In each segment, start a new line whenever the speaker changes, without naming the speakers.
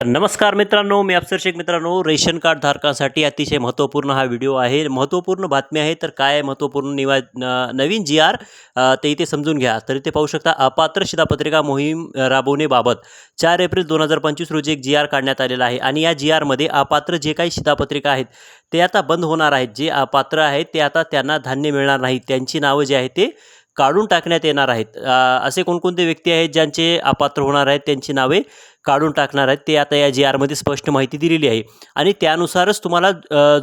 नमस्कार मित्रांनो मी अफसर शेख मित्रांनो. रेशन कार्ड धारकांसाठी अतिशय महत्त्वपूर्ण हा व्हिडिओ आहे. महत्त्वपूर्ण बातमी आहे तर काय महत्त्वपूर्ण निवा नवीन जी आर ते इथे समजून घ्या. तर इथे पाहू शकता अपात्र शिधापत्रिका मोहीम राबवणेबाबत चार एप्रिल दोन हजार पंचवीस रोजी एक जी आर काढण्यात आलेला आहे. आणि या जी आरमध्ये अपात्र जे काही शिधापत्रिका आहेत ते आता बंद होणार आहेत. जे अपात्र आहेत ते आता त्यांना धान्य मिळणार नाही त्यांची नावं जी आहेत ते काढून टाकण्यात येणार आहेत. असे कोणकोणते व्यक्ती आहेत ज्यांचे अपात्र होणार आहेत त्यांची नावे काढून टाकणार आहेत ते आता या जी आरमध्ये स्पष्ट माहिती दिलेली आहे. आणि त्यानुसारच तुम्हाला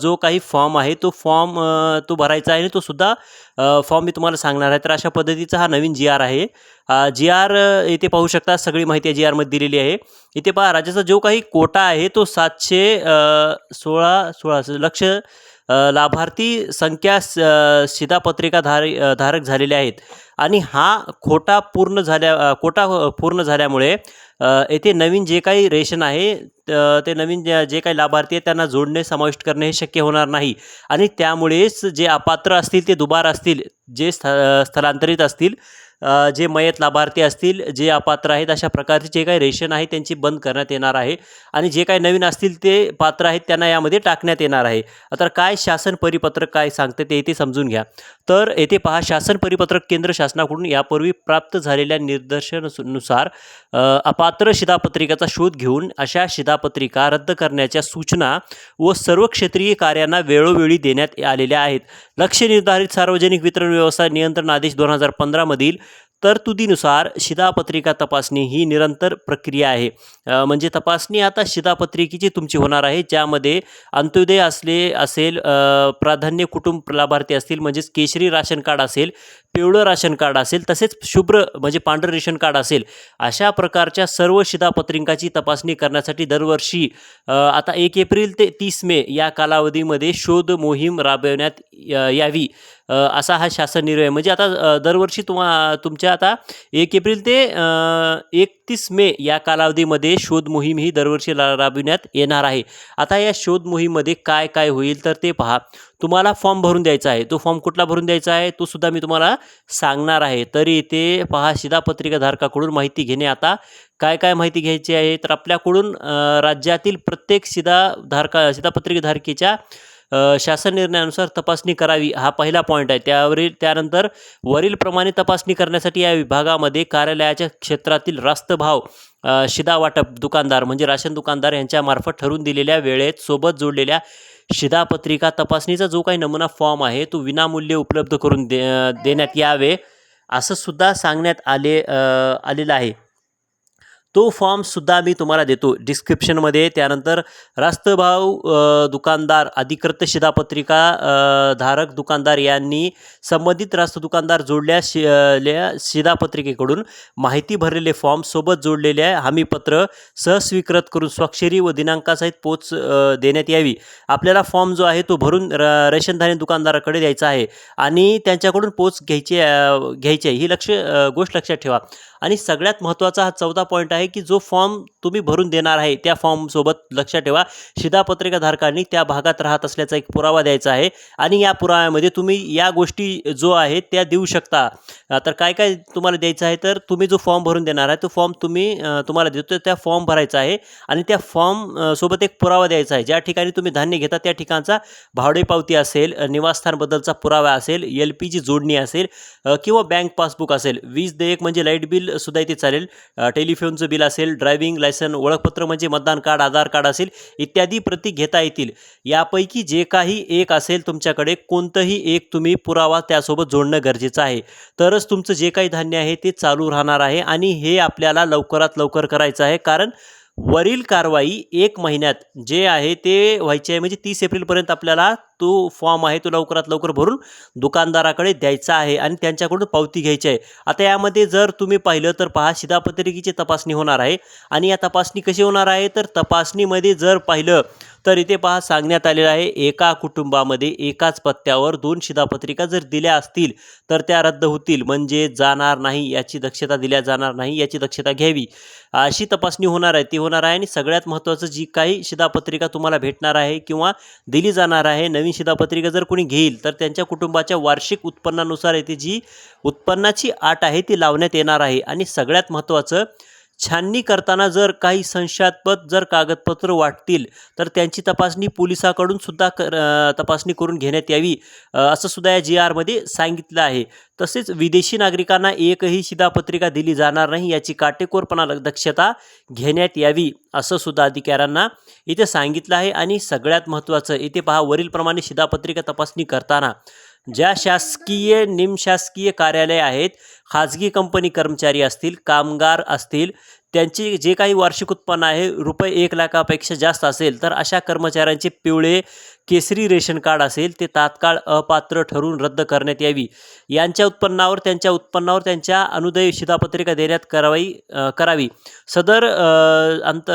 जो काही फॉर्म आहे तो फॉर्म तो भरायचा आहे आणि तो सुद्धा फॉर्म मी तुम्हाला सांगणार आहे. तर अशा पद्धतीचा हा नवीन जी आर आहे. जी आर इथे पाहू शकता सगळी माहिती जी आरमध्ये दिलेली आहे. इथे पहा राज्याचा जो काही कोटा आहे तो सातशे सोळा सोळा लक्ष लाभार्थी संख्या स- अ, धार धारक झालेले आहेत. आणि हा खोटा पूर्ण झाल्या खोटा कोटा पूर्ण झाल्यामुळे येथे नवीन जे काही रेशन आहे त- ते नवीन जे काही लाभार्थी आहेत त्यांना जोडणे समाविष्ट करणे हे शक्य होणार नाही. आणि त्यामुळेच जे अपात्र असतील ते दुबार असतील जे स्थ स्थलांतरित असतील जे मयत लाभार्थी असतील जे अपात्र आहेत अशा प्रकारचे जे काही रेशन आहे त्यांची बंद करण्यात येणार आहे. आणि जे काही नवीन असतील ते पात्र आहेत त्यांना यामध्ये टाकण्यात येणार आहे. आता काय शासन परिपत्रक काय सांगते ते इथे समजून घ्या. तर येथे पहा शासन परिपत्रक केंद्र शासनाकडून यापूर्वी प्राप्त झालेल्या निर्देशनुसार अपात्र शिधापत्रिकाचा शोध घेऊन अशा शिधापत्रिका रद्द करण्याच्या सूचना व सर्व क्षेत्रीय कार्यांना वेळोवेळी देण्यात आलेल्या आहेत. लक्ष निर्धारित सार्वजनिक वितरण व्यवस्था नियंत्रण आदेश दोन हजार पंधरामधील तरतुदीनुसार शिधापत्रिका तपासणी ही निरंतर प्रक्रिया आहे. म्हणजे तपासणी आता शिधापत्रिकेची तुमची होणार आहे ज्यामध्ये अंत्योदय असले असेल प्राधान्य कुटुंब लाभार्थी असतील म्हणजेच केशरी राशन कार्ड असेल पिवळं राशन कार्ड असेल तसेच शुभ्र म्हणजे पांढरं रेशन कार्ड असेल अशा प्रकारच्या सर्व शिधापत्रिकाची तपासणी करण्यासाठी दरवर्षी आता एक एप्रिल ते तीस मे या कालावधीमध्ये शोध मोहीम राबवण्यात यावी. असा हा शासन निर्णय आहे. म्हणजे आता दरवर्षी तुम्हा तुमच्या आता एक एप्रिल ते एकतीस मे या कालावधीमध्ये शोध मोहीम ही दरवर्षी रा राबविण्यात येणार आहे. आता या शोध मोहीममध्ये काय काय होईल तर ते पहा. तुम्हाला फॉर्म भरून द्यायचा आहे. तो फॉर्म कुठला भरून द्यायचा आहे तो सुद्धा मी तुम्हाला सांगणार आहे. तरी ते पहा शिधापत्रिकाधारकाकडून माहिती घेणे. आता काय काय माहिती घ्यायची आहे? तर आपल्याकडून राज्यातील प्रत्येक शिधाधारका शिधापत्रिकाधारकीच्या शासन निर्णयानुसार तपासणी करावी हा पहिला पॉईंट आहे. त्यावरील त्यानंतर वरीलप्रमाणे तपासणी करण्यासाठी या विभागामध्ये कार्यालयाच्या क्षेत्रातील रास्त भाव शिदा वाटप दुकानदार म्हणजे राशन दुकानदार यांच्यामार्फत ठरवून दिलेल्या वेळेत सोबत जोडलेल्या शिधापत्रिका तपासणीचा जो काही नमुना फॉर्म आहे तो विनामूल्य उपलब्ध करून दे देण्यात यावे असं सुद्धा सांगण्यात आले आलेलं आहे. तो फॉर्मसुद्धा मी तुम्हाला देतो. डिस्क्रिप्शनमध्ये. त्यानंतर रास्तभाव दुकानदार अधिकृत शिधापत्रिका धारक दुकानदार यांनी संबंधित रास्त दुकानदार जोडल्या शि ल्या शिधापत्रिकेकडून माहिती भरलेले फॉर्म सोबत जोडलेले हमीपत्र सहस्वीकृत करून स्वाक्षरी व दिनांकासहित पोच देण्यात यावी. आपल्याला फॉर्म जो आहे तो भरून र रेशनधान्य दुकानदाराकडे द्यायचा आहे आणि त्यांच्याकडून पोच घ्यायची घ्यायची आहे. ही लक्ष गोष्ट लक्षात ठेवा. आणि सगळ्यात महत्त्वाचा हा चौथा पॉईंट आहे की जो फॉर्म तुम्ही भरून देणार आहे त्या फॉर्मसोबत लक्षात ठेवा. शिधापत्रिकाधारकांनी त्या भागात राहत असल्याचा एक पुरावा द्यायचा आहे आणि या पुराव्यामध्ये तुम्ही या गोष्टी जो आहे त्या देऊ शकता. तर काय काय तुम्हाला द्यायचं आहे? तर तुम्ही जो फॉर्म भरून देणार आहे तो फॉर्म तुम्ही तुम्हाला देतो. त्या फॉर्म भरायचा आहे आणि त्या फॉर्म सोबत एक पुरावा द्यायचा आहे. ज्या ठिकाणी तुम्ही धान्य घेता त्या ठिकाणचा भाडे पावती असेल निवासस्थानबद्दलचा पुरावा असेल एल पी जी जोडणी असेल किंवा बँक पासबुक असेल. वीज देयक म्हणजे लाइट बिल सुद्धा इथे चालेल. टेलिफोनचं बिल असेल ड्रायव्हिंग लायसन ओळखपत्र म्हणजे मतदान कार्ड आधार कार्ड असेल इत्यादी प्रती घेता येतील. यापैकी जे काही एक असेल तुमच्याकडे कोणतंही एक तुम्ही पुरावा त्यासोबत जोडणं गरजेचं आहे. तरच तुमचं जे काही धान्य आहे ते चालू राहणार आहे आणि हे आपल्याला लवकरात लवकर करायचं आहे. कारण वरील कारवाई एक महिन्यात जे आहे ते व्हायचे आहे म्हणजे तीस एप्रिलपर्यंत आपल्याला तो फॉर्म आहे तो लवकरात लवकर भरून दुकानदाराकडे द्यायचा आहे आणि त्यांच्याकडून पावती घ्यायची आहे. आता यामध्ये जर तुम्ही पाहिलं तर पहा शिधापत्रिकेची तपासणी होणार आहे आणि या तपासणी कशी होणार आहे? तर तपासणीमध्ये जर पाहिलं तर इथे पहा सांगण्यात आलेलं आहे एका कुटुंबामध्ये एकाच पत्त्यावर दोन शिधापत्रिका जर दिल्या असतील तर त्या रद्द होतील. म्हणजे जाणार नाही याची दक्षता दिल्या जाणार नाही याची दक्षता घ्यावी. अशी तपासणी होणार आहे ती होणार आहे आणि सगळ्यात महत्त्वाचं जी काही शिधापत्रिका तुम्हाला भेटणार आहे किंवा दिली जाणार आहे नवीन शिधापत्रिका जर कोणी घेईल तर त्यांच्या कुटुंबाच्या वार्षिक उत्पन्नानुसार येथे जी उत्पन्नाची आट आहे ती लावण्यात येणार आहे. आणि सगळ्यात महत्त्वाचं छाननी करताना जर काही संशयास्पद जर कागदपत्र वाटतील तर त्यांची तपासणी पोलिसाकडून सुद्धा कर तपासणी करून घेण्यात यावी असं सुद्धा या जी आरमध्ये सांगितलं आहे. तसेच विदेशी नागरिकांना एकही शिधापत्रिका दिली जाणार नाही याची काटेकोरपणा दक्षता घेण्यात यावी असं सुद्धा अधिकाऱ्यांना इथे सांगितलं आहे. आणि सगळ्यात महत्त्वाचं इथे पहा वरीलप्रमाणे शिधापत्रिका तपासणी करताना ज्या शासकीय निमशासकीय कार्यालय आहेत खाजगी कंपनी कर्मचारी असतील कामगार असतील त्यांचे जे काही वार्षिक उत्पन्न आहे रुपये एक लाखापेक्षा जास्त असेल तर अशा कर्मचाऱ्यांचे पिवळे केसरी रेशन कार्ड असेल ते तात्काळ अपात्र ठरून रद्द करण्यात यावी. यांच्या उत्पन्नावर त्यांच्या उत्पन्नावर त्यांच्या अनुदय शिधापत्रिका देण्यात करावी करावी. सदर अंत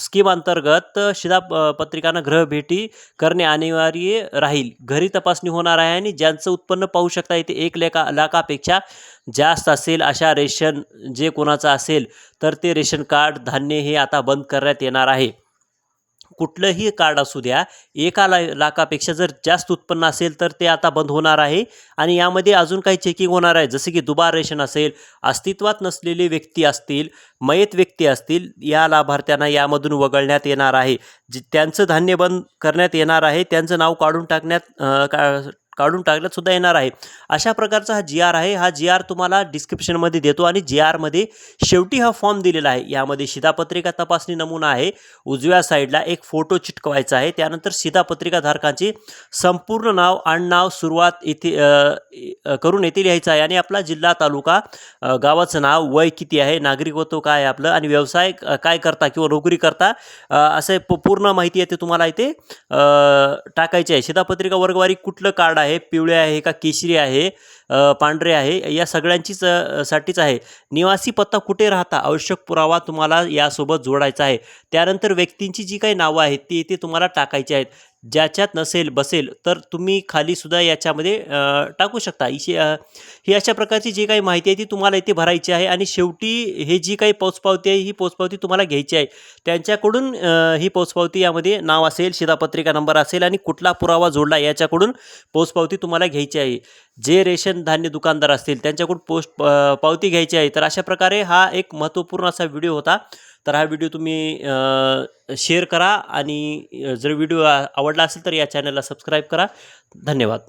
स्कीम अंतर्गत शिधा प- पत्रिकांना ग्रहभेटी करणे अनिवार्य राहील. घरी तपासणी होणार आहे आणि ज्यांचं उत्पन्न पाहू शकता इथे एक लेखा लाखापेक्षा जास्त असेल अशा रेशन जे कोणाचं असेल तर ते रेशन कार्ड धान्य हे आता बंद करण्यात येणार आहे. कुठलंही कार्ड असू द्या एका ला लाखापेक्षा जर जास्त उत्पन्न असेल तर ते आता बंद होणार आहे. आणि यामध्ये अजून काही चेकिंग होणार आहे जसे की दुबार रेशन असेल अस्तित्वात नसलेले व्यक्ती असतील मयत व्यक्ती असतील या लाभार्थ्यांना यामधून वगळण्यात येणार आहे. जे त्यांचं धान्य बंद करण्यात येणार आहे त्यांचं नाव काढून टाकण्यात का काढून टाकण्यातसुद्धा येणार आहे. अशा प्रकारचा हा जी आर आहे. हा जी आर तुम्हाला डिस्क्रिप्शनमध्ये देतो आणि जी आरमध्ये शेवटी हा फॉर्म दिलेला आहे. यामध्ये शिधापत्रिका तपासणी नमुना आहे. उजव्या साईडला एक फोटो चिटकवायचा आहे. त्यानंतर शिधापत्रिकाधारकांचे संपूर्ण नाव आडनाव सुरुवात येथे करून येथे लिहायचं आहे आणि आपला जिल्हा तालुका गावाचं नाव वय किती आहे नागरिकत्व काय आहे आपलं आणि व्यवसाय काय करता किंवा नोकरी करता असं प- पूर्ण माहिती आहे ते तुम्हाला इथे टाकायची आहे. शिधापत्रिका वर्गवारी कुठलं कार्ड आहे पिवळे आहे का केशरी आहे पांढरे आहे या सगळ्यांचीच साठीच आहे. निवासी पत्ता कुठे राहता? आवश्यक पुरावा तुम्हाला यासोबत जोडायचा आहे. त्यानंतर व्यक्तींची जी काही नावं आहेत ती इथे तुम्हाला टाकायची आहेत. ज्याच्यात नसेल बसेल तर तुम्ही खाली सुद्धा याच्यामध्ये टाकू शकता. इशे ही अशा प्रकारची जी काही माहिती आहे ती तुम्हाला इथे भरायची आहे आणि शेवटी हे जी काही पोचपावती आहे ही पोचपावती तुम्हाला घ्यायची आहे. त्यांच्याकडून ही पोचपावती यामध्ये नाव असेल शिधापत्रिका नंबर असेल आणि कुठला पुरावा जोडला याच्याकडून पोचपावती तुम्हाला घ्यायची आहे. जे रेशन धान्य दुकानदार असतील त्यांच्याकडून पोस्ट पावती घ्यायची आहे. तर अशा प्रकारे हा एक महत्त्वपूर्ण असा व्हिडिओ होता. तर हा व्हिडिओ तुम्ही शेअर करा आणि जर व्हिडिओ आवडला असेल तर या चॅनलला सबस्क्राईब करा. धन्यवाद.